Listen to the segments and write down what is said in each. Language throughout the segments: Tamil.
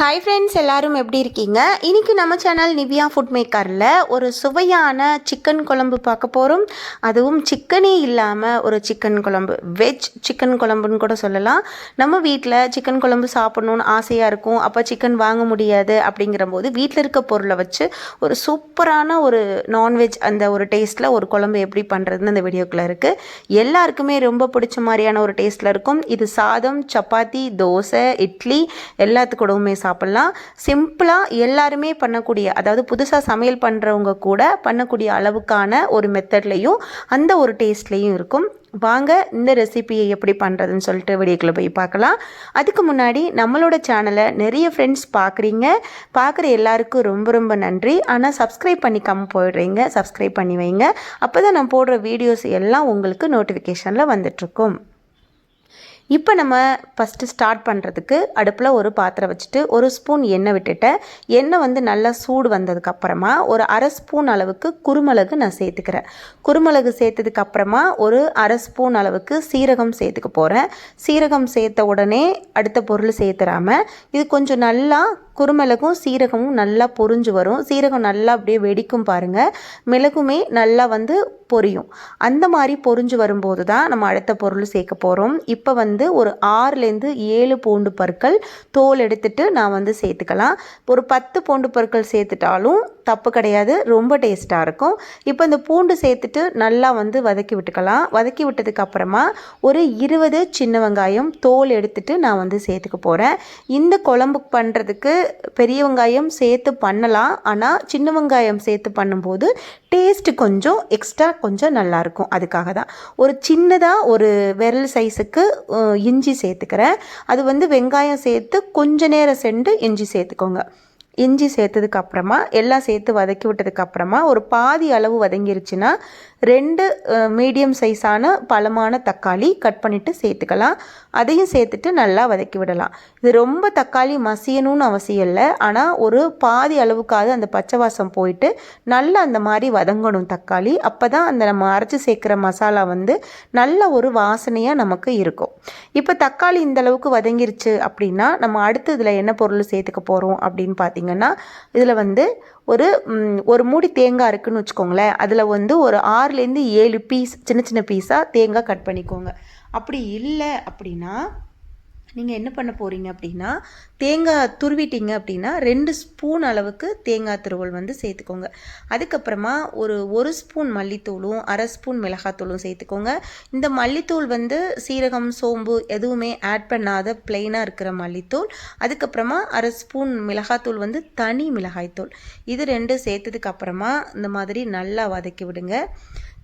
ஹாய் ஃப்ரெண்ட்ஸ் எல்லாரும் எப்படி இருக்கீங்க? இன்னைக்கு நம்ம சேனல் நிவ்யா ஃபுட் மேக்கரில் ஒரு சுவையான சிக்கன் குழம்பு பார்க்க போகிறோம் அதுவும் சிக்கனே இல்லாமல் ஒரு சிக்கன் குழம்பு. வெஜ் சிக்கன் குழம்புன்னு கூட சொல்லலாம். நம்ம வீட்டில் சிக்கன் குழம்பு சாப்பிட்ணுன்னு ஆசையாக இருக்கும். அப்போ சிக்கன் வாங்க முடியாது அப்படிங்கிற போது வீட்டில் இருக்க பொருளை வச்சு ஒரு சூப்பரான ஒரு நான்வெஜ் அந்த ஒரு டேஸ்ட்டில் ஒரு குழம்பு எப்படி பண்ணுறதுன்னு அந்த வீடியோக்குள்ளே இருக்குது எல்லாருக்குமே ரொம்ப பிடிச்ச மாதிரியான ஒரு டேஸ்ட்டில் இருக்கும். இது சாதம் சப்பாத்தி தோசை இட்லி எல்லாத்துக்கூடவுமே சாப்பிட்லாம். சிம்பிளாக எல்லாருமே பண்ணக்கூடிய அதாவது புதுசாக சமையல் பண்ணுறவங்க கூட பண்ணக்கூடிய அளவுக்கான ஒரு மெத்தட்லேயும் அந்த ஒரு டேஸ்ட்லேயும் இருக்கும். வாங்க இந்த ரெசிபியை எப்படி பண்ணுறதுன்னு சொல்லிட்டு வீடியோக்குள்ளே போய் பார்க்கலாம். அதுக்கு முன்னாடி நம்மளோட சேனலை நிறைய ஃப்ரெண்ட்ஸ் பார்க்குறீங்க பார்க்குற எல்லாருக்கும் ரொம்ப ரொம்ப நன்றி. ஆனால் சப்ஸ்கிரைப் பண்ணிக்காமல் போயிடுறீங்க. சப்ஸ்கிரைப் பண்ணி வைங்க. அப்போ தான் நான் போடுற வீடியோஸ் எல்லாம் உங்களுக்கு நோட்டிஃபிகேஷனில் வந்துட்ருக்கும் இப்போ நம்ம ஃபஸ்ட்டு ஸ்டார்ட் பண்ணுறதுக்கு அடுப்பில் ஒரு பாத்திரம் வச்சுட்டு ஒரு ஸ்பூன் எண்ணெய் விட்டுட்டேன் எண்ணெய் வந்து நல்லா சூடு வந்ததுக்கப்புறமா ஒரு அரை ஸ்பூன் அளவுக்கு குருமிளகு நான் சேர்த்துக்கிறேன். குருமிளகு சேர்த்ததுக்கப்புறமா ஒரு அரை ஸ்பூன் அளவுக்கு சீரகம் சேர்த்துக்க போகிறேன் சீரகம் சேர்த்த உடனே அடுத்த பொருள் சேர்த்துறாமல் இது கொஞ்சம் நல்லா குருமிளகும் சீரகமும் நல்லா பொரிஞ்சு வரும். சீரகம் நல்லா அப்படியே வெடிக்கும் பாருங்கள் மிளகுமே நல்லா வந்து பொரியும். அந்த மாதிரி பொரிஞ்சு வரும்போது தான் நம்ம அடுத்த பொருள் சேர்க்க போகிறோம் இப்போ வந்து ஒரு ஆறுலேருந்து ஏழு பூண்டு பற்கள் தோல் எடுத்துட்டு நான் வந்து சேர்த்துக்கலாம். ஒரு பத்து பூண்டு பற்கள் சேர்த்துட்டாலும் தப்பு கிடையாது. ரொம்ப டேஸ்ட்டாக இருக்கும். இப்போ இந்த பூண்டு சேர்த்துட்டு நல்லா வந்து வதக்கி விட்டுக்கலாம். வதக்கி விட்டதுக்கு அப்புறமா ஒரு இருபது சின்ன வெங்காயம் தோல் எடுத்துட்டு நான் வந்து சேர்த்துக்க போகிறேன் இந்த குழம்பு பண்ணுறதுக்கு பெரிய வெங்காயம் சேர்த்து பண்ணலாம். ஆனால் சின்ன வெங்காயம் சேர்த்து பண்ணும்போது டேஸ்ட்டு கொஞ்சம் எக்ஸ்ட்ரா கொஞ்சம் நல்லாயிருக்கும். அதுக்காக தான். ஒரு சின்னதாக ஒரு விரல் சைஸுக்கு இஞ்சி சேர்த்துக்கிறேன். அது வந்து வெங்காயம் சேர்த்து கொஞ்ச நேரம் சென்று இஞ்சி சேர்த்துக்கோங்க. இஞ்சி சேர்த்ததுக்கு அப்புறமா எல்லாம் சேர்த்து வதக்கி விட்டதுக்கு அப்புறமா ஒரு பாதி அளவு வதங்கிருச்சுன்னா ரெண்டு மீடியம் சைஸான பழமான தக்காளி கட் பண்ணிவிட்டு சேர்த்துக்கலாம். அதையும் சேர்த்துட்டு நல்லா வதக்கி விடலாம். இது ரொம்ப தக்காளி மசியணும்னு அவசியம் இல்லை. ஆனால் ஒரு பாதி அளவுக்காவது அந்த பச்சை வாசம் போயிட்டு நல்லா அந்த மாதிரி வதங்கணும் தக்காளி. அப்போ தான் அந்த நம்ம அரைச்சி சேர்க்குற மசாலா வந்து நல்ல ஒரு வாசனையாக நமக்கு இருக்கும். இப்போ தக்காளி இந்த அளவுக்கு வதங்கிருச்சு அப்படின்னா நம்ம அடுத்து இதில் என்ன பொருள் சேர்த்துக்க போகிறோம் அப்படின்னு பார்த்தீங்கன்னா இதில் வந்து ஒரு ஒரு மூடி தேங்காய் இருக்குன்னு வச்சுக்கோங்களேன். அதில் வந்து ஒரு ஆறுலேருந்து ஏழு பீஸ் சின்ன சின்ன பீஸாக தேங்காய் கட் பண்ணிக்கோங்க. அப்படி இல்லை அப்படின்னா நீங்கள் என்ன பண்ண போகிறீங்க அப்படின்னா தேங்காய் துருவிட்டீங்க அப்படின்னா ரெண்டு ஸ்பூன் அளவுக்கு தேங்காய் துருவல் வந்து சேர்த்துக்கோங்க. அதுக்கப்புறமா ஒரு ஒரு ஸ்பூன் மல்லித்தூளும் அரை ஸ்பூன் மிளகாத்தூளும் சேர்த்துக்கோங்க. இந்த மல்லித்தூள் வந்து சீரகம் சோம்பு எதுவுமே ஆட் பண்ணாத பிளெயினாக இருக்கிற மல்லித்தூள். அதுக்கப்புறமா அரை ஸ்பூன் மிளகாத்தூள் வந்து தனி மிளகாய்த்தூள். இது ரெண்டு சேர்த்ததுக்கு அப்புறமா இந்த மாதிரி நல்லா வதக்கி விடுங்க.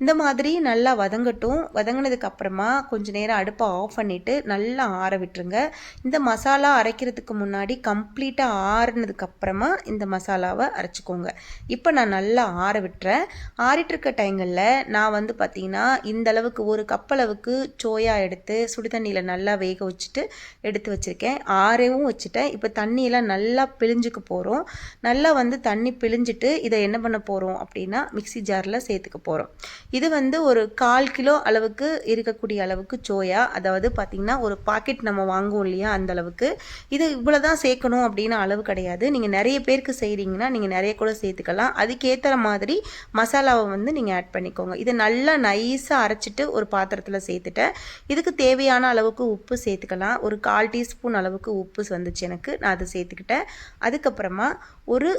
இந்த மாதிரி நல்லா வதங்கட்டும். வதங்கினதுக்கு அப்புறமா கொஞ்ச நேரம் அடுப்பை ஆஃப் பண்ணிவிட்டு நல்லா ஆற விட்டுருங்க. இந்த மசாலா அரைக்கிறதுக்கு முன்னாடி கம்ப்ளீட்டாக ஆறுனதுக்கு அப்புறமா இந்த மசாலாவை அரைச்சிக்கோங்க. இப்போ நான் நல்லா ஆற விட்டுறேன். ஆறிட்டுருக்க டைங்களில் நான் வந்து பார்த்தீங்கன்னா இந்த அளவுக்கு ஒரு கப் அளவுக்கு சோயா எடுத்து சுடு தண்ணியில் நல்லா வேக வச்சுட்டு எடுத்து வச்சுருக்கேன். ஆறவும் வச்சுட்டேன். இப்போ தண்ணியெல்லாம் நல்லா பிழிஞ்சுக்க போகிறோம் நல்லா வந்து தண்ணி பிழிஞ்சிட்டு இதை என்ன பண்ண போகிறோம் அப்படின்னா மிக்ஸி ஜாரில் சேர்த்துக்க போகிறோம் இது வந்து ஒரு கால் கிலோ அளவுக்கு இருக்கக்கூடிய அளவுக்கு சோயா. அதாவது பார்த்திங்கன்னா ஒரு பாக்கெட் நம்ம வாங்குவோம் இல்லையா அந்த அளவுக்கு. இது இவ்வளோ தான் சேர்க்கணும் அப்படின்னு அளவு கிடையாது. நீங்கள் நிறைய பேருக்கு செய்கிறீங்கன்னா நீங்கள் நிறைய கூட சேர்த்துக்கலாம். அதுக்கேற்ற மாதிரி மசாலாவை வந்து நீங்கள் ஆட் பண்ணிக்கோங்க. இதை நல்லா நைஸாக அரைச்சிட்டு ஒரு பாத்திரத்தில் சேர்த்துட்டேன். இதுக்கு தேவையான அளவுக்கு உப்பு சேர்த்துக்கலாம். ஒரு கால் டீஸ்பூன் அளவுக்கு உப்பு வந்துச்சு எனக்கு. நான் அதை சேர்த்துக்கிட்டேன். அதுக்கப்புறமா ஒரு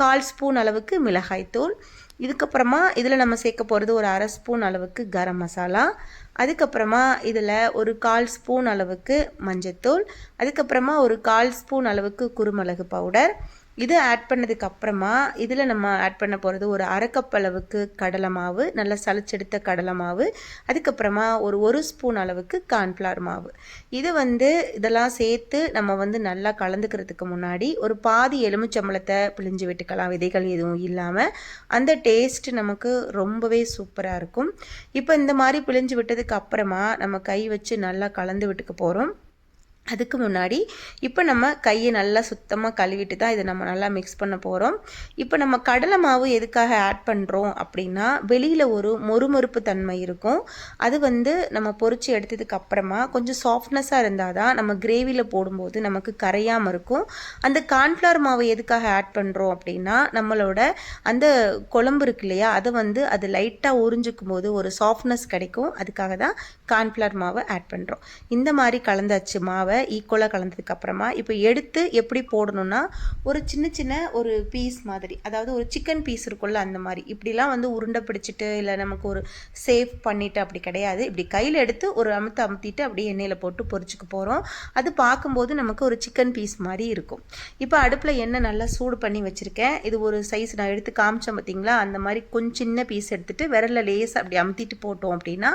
கால் ஸ்பூன் அளவுக்கு மிளகாய்த்தூள். இதுக்கப்புறமா இதில் நம்ம சேர்க்க போகிறது ஒரு அரை ஸ்பூன் அளவுக்கு கரம் மசாலா. அதுக்கப்புறமா இதில் ஒரு கால் ஸ்பூன் அளவுக்கு மஞ்சத்தூள். அதுக்கப்புறமா ஒரு கால் ஸ்பூன் அளவுக்கு குருமிளகு பவுடர். இது ஆட் பண்ணதுக்கு அப்புறமா இதில் நம்ம ஆட் பண்ண போகிறது ஒரு அரைக்கப் அளவுக்கு கடலை மாவு நல்லா சளிச்செடுத்த கடலை மாவு அதுக்கப்புறமா ஒரு ஒரு ஸ்பூன் அளவுக்கு கார்ன்ஃப்ளவர் மாவு. இது வந்து இதெல்லாம் சேர்த்து நம்ம வந்து நல்லா கலந்துக்கிறதுக்கு முன்னாடி ஒரு பாதி எலுமிச்சம்பழத்தை பிழிஞ்சு விட்டுக்கலாம். விதைகள் எதுவும் இல்லாமல் அந்த டேஸ்ட் நமக்கு ரொம்பவே சூப்பராக இருக்கும். இப்போ இந்த மாதிரி பிழிஞ்சு விட்டதுக்கு அப்புறமா நம்ம கை வச்சு நல்லா கலந்து விட்டுக்க போகிறோம் அதுக்கு முன்னாடி இப்போ நம்ம கையை நல்லா சுத்தமாக கழுவிட்டு தான் இதை நம்ம நல்லா மிக்ஸ் பண்ண போகிறோம் இப்போ நம்ம கடலை மாவு எதுக்காக ஆட் பண்ணுறோம் அப்படின்னா வெளியில் ஒரு மொறுமொறுப்பு தன்மை இருக்கும். அது வந்து நம்ம பொறிச்சு எடுத்ததுக்கு அப்புறமா கொஞ்சம் சாஃப்ட்னஸாக இருந்தால் தான் நம்ம கிரேவியில் போடும்போது நமக்கு கரையாமல் இருக்கும். அந்த கார்ன்ஃப்ளவர் மாவு எதுக்காக ஆட் பண்ணுறோம் அப்படின்னா நம்மளோட அந்த குழம்பு இருக்கு இல்லையா அதை வந்து அது லைட்டாக உறிஞ்சிக்கும் போது ஒரு சாஃப்ட்னஸ் கிடைக்கும். அதுக்காக தான் கார்ன்ஃப்ளவர் மாவை ஆட் பண்ணுறோம் இந்த மாதிரி கலந்தாச்சு மாவை ஈக்குவலாக கலந்ததுக்கு அப்புறமா இப்போ எடுத்து எப்படி போடணும்னா ஒரு சின்ன சின்ன ஒரு பீஸ் மாதிரி அதாவது ஒரு சிக்கன் பீஸ் இருக்கும்ல அந்த மாதிரி. இப்படிலாம் வந்து உருண்டை பிடிச்சிட்டு இல்லை நமக்கு ஒரு சேஃப் பண்ணிட்டு அப்படி கிடையாது. இப்படி கையில் எடுத்து ஒரு அமுத்து அமுத்திட்டு அப்படியே எண்ணெயில் போட்டு பொரிச்சுக்க போகிறோம் அது பார்க்கும்போது நமக்கு ஒரு சிக்கன் பீஸ் மாதிரி இருக்கும். இப்போ அடுப்பில் எண்ணெய் நல்லா சூடு பண்ணி வச்சுருக்கேன். இது ஒரு சைஸ் நான் எடுத்து காமிச்சேன் பார்த்தீங்களா அந்த மாதிரி கொஞ்சம் சின்ன பீஸ் எடுத்துகிட்டு விரலில் லேஸ் அப்படி அமுத்திட்டு போட்டோம் அப்படின்னா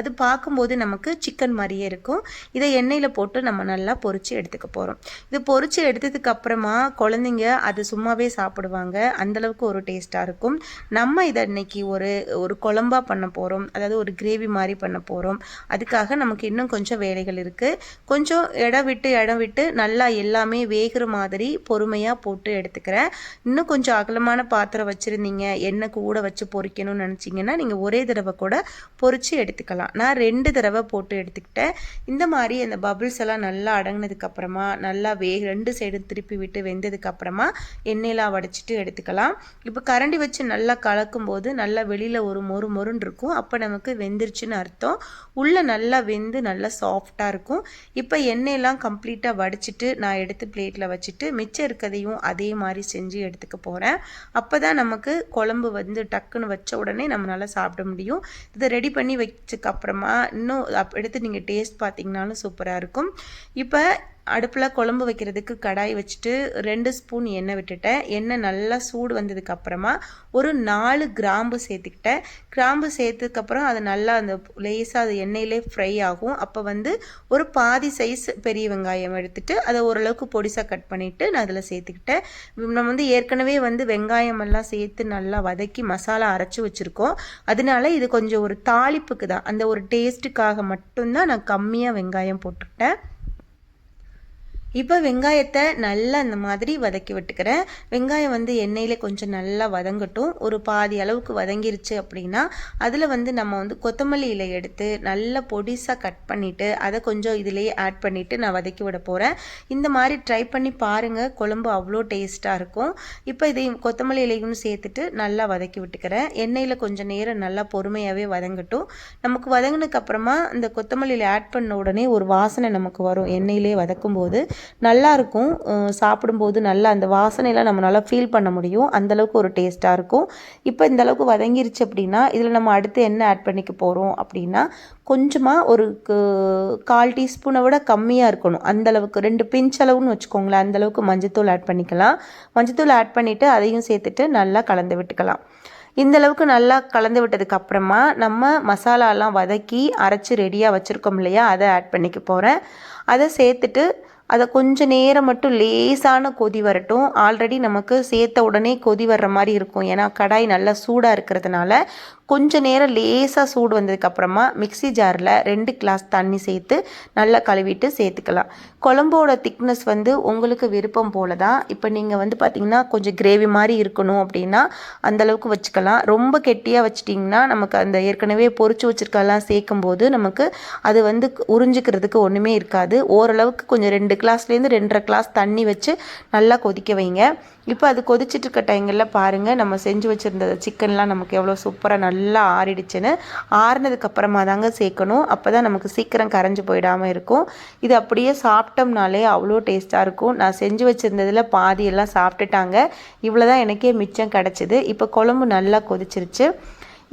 அது பார்க்கும்போது நமக்கு சிக்கன் மாதிரியே இருக்கும். இதை எண்ணெயில் போட்டு நம்ம நல்லா பொறிச்சு எடுத்துக்க போகிறோம் இது பொறிச்சு எடுத்ததுக்கு அப்புறமா குழந்தைங்க அது சும்மாவே சாப்பிடுவாங்க. அந்தளவுக்கு ஒரு டேஸ்ட்டாக இருக்கும். நம்ம இதை இன்னைக்கு ஒரு ஒரு குழம்பா பண்ண போகிறோம் அதாவது ஒரு கிரேவி மாதிரி பண்ண போகிறோம் அதுக்காக நமக்கு இன்னும் கொஞ்சம் வேலைகள் இருக்குது கொஞ்சம் இடம் விட்டு இடம் விட்டு நல்லா எல்லாமே வேகிற மாதிரி பொறுமையாக போட்டு எடுத்துக்கிறேன். இன்னும் கொஞ்சம் அகலமான பாத்திரம் வச்சுருந்தீங்க. எண்ணெய் கூட வச்சு பொறிக்கணும்னு நினச்சிங்கன்னா நீங்கள் ஒரே தடவை கூட பொறிச்சு எடுத்துக்கலாம். நான் ரெண்டு தடவை போட்டு எடுத்துக்கிட்டேன். இந்த மாதிரி அந்த பபிள்ஸ் எல்லாம் நல்லா நல்லா அடங்கினதுக்கப்புறமா நல்லா வே ரெண்டு சைடும் திருப்பி விட்டு வெந்ததுக்கப்புறமா எண்ணெயெலாம் வடைச்சிட்டு எடுத்துக்கலாம். இப்போ கரண்டி வச்சு நல்லா கலக்கும் போது நல்லா வெளியில் ஒரு மொறு மொறுன்னு இருக்கும். அப்போ நமக்கு வெந்துருச்சுன்னு அர்த்தம். உள்ளே நல்லா வெந்து நல்லா சாஃப்டாக இருக்கும். இப்போ எண்ணெயெல்லாம் கம்ப்ளீட்டாக வடிச்சிட்டு நான் எடுத்து பிளேட்டில் வச்சுட்டு மிச்சம் இருக்கதையும் அதே மாதிரி செஞ்சு எடுத்துக்க போகிறேன் அப்போ தான் நமக்கு குழம்பு வந்து டக்குன்னு வச்ச உடனே நம்மளால் சாப்பிட முடியும். இதை ரெடி பண்ணி வச்சதுக்கப்புறமா இன்னும் எடுத்து நீங்கள் டேஸ்ட் பார்த்தீங்கன்னாலும் சூப்பராக இருக்கும். இப்போ அடுப்பில் குழம்பு வைக்கிறதுக்கு கடாய் வச்சுட்டு ரெண்டு ஸ்பூன் எண்ணெய் விட்டுட்டேன். எண்ணெய் நல்லா சூடு வந்ததுக்கு அப்புறமா ஒரு நாலு கிராம்பு சேர்த்துக்கிட்டேன். கிராம்பு சேர்த்ததுக்கப்புறம் அது நல்லா அந்த லேசாக அது எண்ணெயிலே ஃப்ரை ஆகும். அப்போ வந்து ஒரு பாதி சைஸ் பெரிய வெங்காயம் எடுத்துட்டு அதை ஓரளவுக்கு பொடிசாக கட் பண்ணிவிட்டு நான் அதில் சேர்த்துக்கிட்டேன். நம்ம வந்து ஏற்கனவே வந்து வெங்காயம் எல்லாம் சேர்த்து நல்லா வதக்கி மசாலா அரைச்சி வச்சுருக்கோம். அதனால இது கொஞ்சம் ஒரு தாளிப்புக்கு தான். அந்த ஒரு டேஸ்ட்டுக்காக மட்டும்தான் நான் கம்மியாக வெங்காயம் போட்டுக்கிட்டேன். இப்போ வெங்காயத்தை நல்லா இந்த மாதிரி வதக்கி விட்டுக்கிறேன். வெங்காயம் வந்து எண்ணெயில் கொஞ்சம் நல்லா வதங்கட்டும். ஒரு பாதி அளவுக்கு வதங்கிருச்சு அப்படின்னா அதில் வந்து நம்ம வந்து கொத்தமல்லி இலை எடுத்து நல்லா பொடிசாக கட் பண்ணிவிட்டு அதை கொஞ்சம் இதிலேயே ஆட் பண்ணிவிட்டு நான் வதக்கி விட போகிறேன் இந்த மாதிரி ட்ரை பண்ணி பாருங்கள் குழம்பு அவ்வளோ டேஸ்ட்டாக இருக்கும். இப்போ இதையும் கொத்தமல்லி இலையும் சேர்த்துட்டு நல்லா வதக்கி விட்டுக்கிறேன். எண்ணெயில் கொஞ்சம் நேரம் நல்லா பொறுமையாகவே வதங்கட்டும். நமக்கு வதங்கினதுக்கப்புறமா இந்த கொத்தமல்லியில் ஆட் பண்ண உடனே ஒரு வாசனை நமக்கு வரும். எண்ணெயிலே வதக்கும் போது நல்லாயிருக்கும். சாப்பிடும்போது நல்லா அந்த வாசனையெல்லாம் நம்மளால் ஃபீல் பண்ண முடியும். அந்தளவுக்கு ஒரு டேஸ்ட்டாக இருக்கும். இப்போ இந்தளவுக்கு வதங்கிருச்சு அப்படின்னா இதில் நம்ம அடுத்து என்ன ஆட் பண்ணிக்க போகிறோம் அப்படின்னா கொஞ்சமாக ஒரு கால் டீஸ்பூனை விட கம்மியாக இருக்கணும். அந்தளவுக்கு ரெண்டு பிஞ்ச் அளவுன்னு வச்சுக்கோங்களேன். அந்தளவுக்கு மஞ்சத்தூள் ஆட் பண்ணிக்கலாம். மஞ்சத்தூள் ஆட் பண்ணிவிட்டு அதையும் சேர்த்துட்டு நல்லா கலந்து விட்டுக்கலாம். இந்த அளவுக்கு நல்லா கலந்து விட்டதுக்கு அப்புறமா நம்ம மசாலாலாம் வதக்கி அரைச்சி ரெடியாக வச்சுருக்கோம் இல்லையா? அதை ஆட் பண்ணிக்க போகிறேன் அதை சேர்த்துட்டு அதை கொஞ்சம் நேரம் மட்டும் லேசான கொதி வரட்டும். ஆல்ரெடி நமக்கு சேர்த்த உடனே கொதி வர்ற மாதிரி இருக்கும். ஏன்னா கடாய் நல்லா சூடாக இருக்கிறதுனால கொஞ்சம் நேரம் லேசாக சூடு வந்ததுக்கப்புறமா மிக்சி ஜாரில் ரெண்டு கிளாஸ் தண்ணி சேர்த்து நல்லா கழுவிட்டு சேர்த்துக்கலாம். குழம்போட திக்னஸ் வந்து உங்களுக்கு விருப்பம் போல தான் இப்போ நீங்கள் வந்து பார்த்திங்கன்னா கொஞ்சம் கிரேவி மாதிரி இருக்கணும் அப்படின்னா அந்தளவுக்கு வச்சுக்கலாம். ரொம்ப கெட்டியாக வச்சிட்டிங்கன்னா நமக்கு அந்த ஏற்கனவே பொறிச்சு வச்சுருக்கலாம் சேர்க்கும் போது நமக்கு அது வந்து உறிஞ்சிக்கிறதுக்கு ஒன்றுமே இருக்காது. ஓரளவுக்கு கொஞ்சம் ரெண்டு கிளாஸ்லேருந்து ரெண்டரை கிளாஸ் தண்ணி வச்சு நல்லா கொதிக்க வைங்க. இப்போ அது கொதிச்சிட்டு இருக்க டைங்களில் பாருங்கள் நம்ம செஞ்சு வச்சுருந்த சிக்கன்லாம் நமக்கு எவ்வளோ சூப்பராக நல்லா நல்லா ஆறிடுச்சுன்னு ஆறினதுக்கப்புறமா தாங்க சேர்க்கணும். அப்போ தான் நமக்கு சீக்கிரம் கரைஞ்சி போயிடாமல் இருக்கும். இது அப்படியே சாப்பிட்டோம்னாலே அவ்வளோ டேஸ்ட்டாக இருக்கும். நான் செஞ்சு வச்சுருந்ததில் பாதியெல்லாம் சாப்பிட்டுட்டாங்க. இவ்வளோ தான் எனக்கே மிச்சம் கிடச்சிது. இப்போ குழம்பு நல்லா கொதிச்சிருச்சு.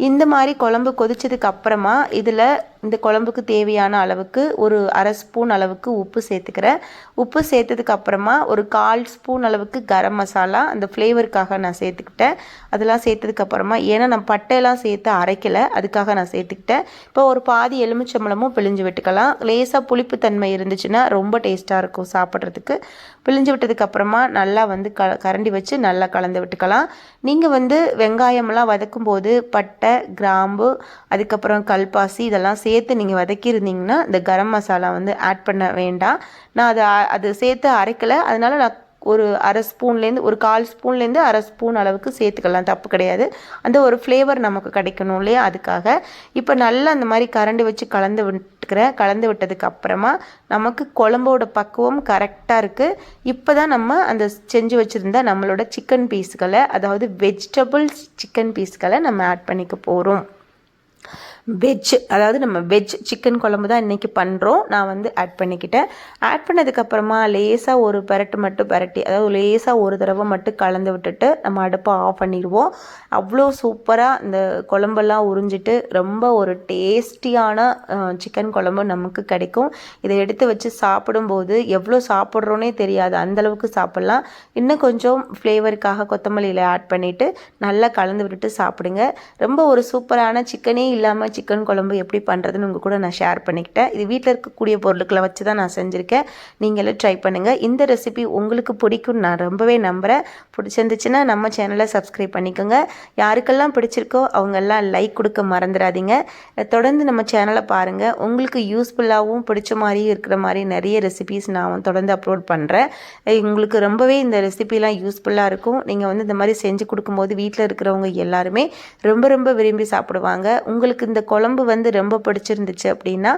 இந்த மாதிரி குழம்பு கொதிச்சதுக்கு அப்புறமா இதில் இந்த குழம்புக்கு தேவையான அளவுக்கு ஒரு அரை ஸ்பூன் அளவுக்கு உப்பு சேர்த்துக்கிறேன் உப்பு சேர்த்ததுக்கு அப்புறமா ஒரு கால் ஸ்பூன் அளவுக்கு கரம் மசாலா அந்த ஃப்ளேவருக்காக நான் சேர்த்துக்கிட்டேன். அதெல்லாம் சேர்த்ததுக்கு அப்புறமா ஏன்னா நான் பட்டையெல்லாம் சேர்த்து அரைக்கலை அதுக்காக நான் சேர்த்துக்கிட்டேன். இப்போ ஒரு பாதி எலுமிச்சம்பழமும் பிழிஞ்சு விட்டுக்கலாம். லேசாக புளிப்பு தன்மை இருந்துச்சுன்னா ரொம்ப டேஸ்ட்டாக இருக்கும் சாப்பிட்றதுக்கு. பிழிஞ்சு விட்டதுக்கு அப்புறமா நல்லா வந்து க கரண்டி வச்சு நல்லா கலந்து விட்டுக்கலாம். நீங்கள் வந்து வெங்காயமெல்லாம் வதக்கும் போது பட்டை கிராம்பு அதுக்கப்புறம் கல்பாசி இதெல்லாம் சேர்த்து சேர்த்து நீங்கள் வதக்கியிருந்தீங்கன்னா இந்த கரம் மசாலா வந்து ஆட் பண்ண வேண்டாம். நான் அதை அது சேர்த்து அரைக்கலை. அதனால் நான் ஒரு அரை ஸ்பூன்லேருந்து ஒரு கால் ஸ்பூன்லேருந்து அரை ஸ்பூன் அளவுக்கு சேர்த்துக்கலாம். தப்பு கிடையாது. அந்த ஒரு ஃப்ளேவர் நமக்கு கிடைக்கணும் இல்லையா? அதுக்காக. இப்போ நல்லா அந்த மாதிரி கரண்டி வச்சு கலந்து விட்டுக்கிறேன் கலந்து விட்டதுக்கு அப்புறமா நமக்கு குழம்போட பக்குவம் கரெக்டாக இருக்குது இப்போ தான் நம்ம அந்த செஞ்சு வச்சுருந்த நம்மளோட சிக்கன் பீஸ்களை அதாவது வெஜிடபிள்ஸ் சிக்கன் பீஸ்களை நம்ம ஆட் பண்ணிக்க போகிறோம் வெஜ் அதாவது நம்ம வெஜ் சிக்கன் குழம்பு தான் இன்றைக்கி பண்ணுறோம் நான் வந்து ஆட் பண்ணிக்கிட்டேன். ஆட் பண்ணதுக்கப்புறமா லேசாக ஒரு பெரட்டு மட்டும் பெரட்டி அதாவது லேசாக ஒரு தடவை மட்டும் கலந்து விட்டுட்டு நம்ம அடுப்பை ஆஃப் பண்ணிடுவோம். அவ்வளோ சூப்பராக இந்த குழம்பெல்லாம் உறிஞ்சிட்டு ரொம்ப ஒரு டேஸ்டியான சிக்கன் குழம்பு நமக்கு கிடைக்கும். இதை எடுத்து வச்சு சாப்பிடும்போது எவ்வளோ சாப்பிட்றோன்னே தெரியாது. அந்தளவுக்கு சாப்பிட்லாம். இன்னும் கொஞ்சம் ஃப்ளேவருக்காக கொத்தமல்லியில் ஆட் பண்ணிவிட்டு நல்லா கலந்து விட்டுட்டு சாப்பிடுங்க. ரொம்ப ஒரு சூப்பரான சிக்கனே இல்லாமல் சிக்கன் குழம்பு எப்படி பண்ணுறதுன்னு உங்கள் கூட நான் ஷேர் பண்ணிக்கிட்டேன். இது வீட்டில் இருக்கக்கூடிய பொருட்களை வச்சு தான் நான் செஞ்சுருக்கேன். நீங்களும் ட்ரை பண்ணுங்கள் இந்த ரெசிபி உங்களுக்கு பிடிக்கும்னு நான் ரொம்பவே நம்புகிறேன் பிடிச்சிருந்துச்சுன்னா நம்ம சேனலை சப்ஸ்கிரைப் பண்ணிக்கோங்க. யாருக்கெல்லாம் பிடிச்சிருக்கோ அவங்கெல்லாம் லைக் கொடுக்க மறந்துடாதீங்க. தொடர்ந்து நம்ம சேனலை பாருங்கள் உங்களுக்கு யூஸ்ஃபுல்லாகவும் பிடிச்ச மாதிரியும் இருக்கிற மாதிரி நிறைய ரெசிபிஸ் நான் தொடர்ந்து அப்லோட் பண்ணுறேன் உங்களுக்கு ரொம்பவே இந்த ரெசிபிலாம் யூஸ்ஃபுல்லாக இருக்கும். நீங்கள் வந்து இந்த மாதிரி செஞ்சு கொடுக்கும்போது வீட்டில் இருக்கிறவங்க எல்லாருமே ரொம்ப ரொம்ப விரும்பி சாப்பிடுவாங்க. உங்கள் உங்களுக்கு இந்த குழம்பு வந்து ரொம்ப பிடிச்சிருந்துச்சு அப்படின்னா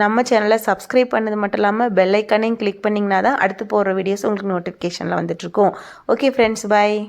நம்ம சேனலை சப்ஸ்கிரைப் பண்ணது மட்டும் இல்லாமல் பெல்லைக்கானையும் கிளிக் பண்ணிங்கன்னா தான் அடுத்து போகிற வீடியோஸ் உங்களுக்கு நோட்டிஃபிகேஷனில் வந்துட்டுருக்கும். Okay friends bye